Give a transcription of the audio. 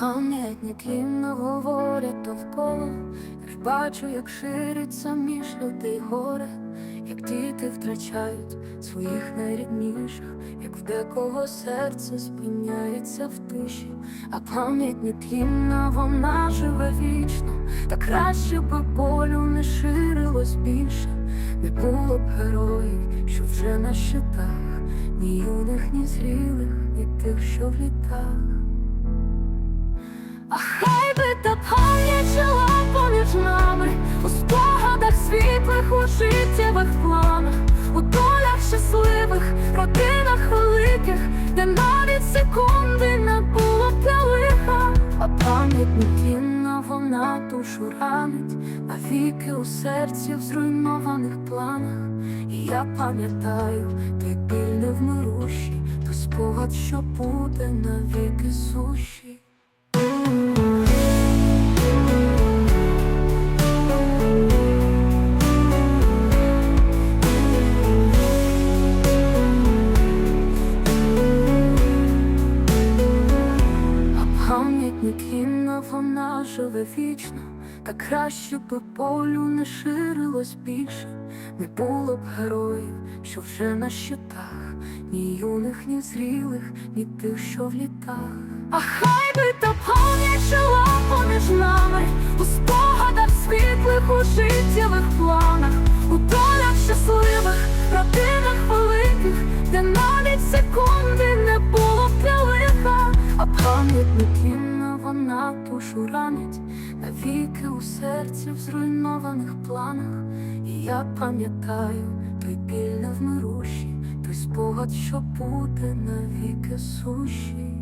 Пам'ятник їм говорять довкола, я ж бачу, як шириться між людей горе, як діти втрачають своїх найрідніших, як в декого серце спиняється в тиші, а пам'ятник гімна вона живе вічно, та краще би болю не ширилось більше, не було б героїв, що вже на щитах, ні юних, ні зрілих, ні тих, що в літах. Де навіть секунди не було для лиха. А пам'ять нікінна вона душу ранить. А віки у серці в зруйнованих планах. І я пам'ятаю той біль мируші, То спогад, що буде навіки сущий А пам'ятник гімна вона живе вічно, та краще би болю не ширилось більше, не було б героїв, що вже на щитах, ні юних, ні зрілих, ні тих, що в літах. А хай би та пам'ять жила поміж нами, у спогадах світлих, у життєвих планах, ранить, навіки у серці в зруйнованих планах. І я пам'ятаю той біль невмирущий, той спогад, що буде навіки сущий.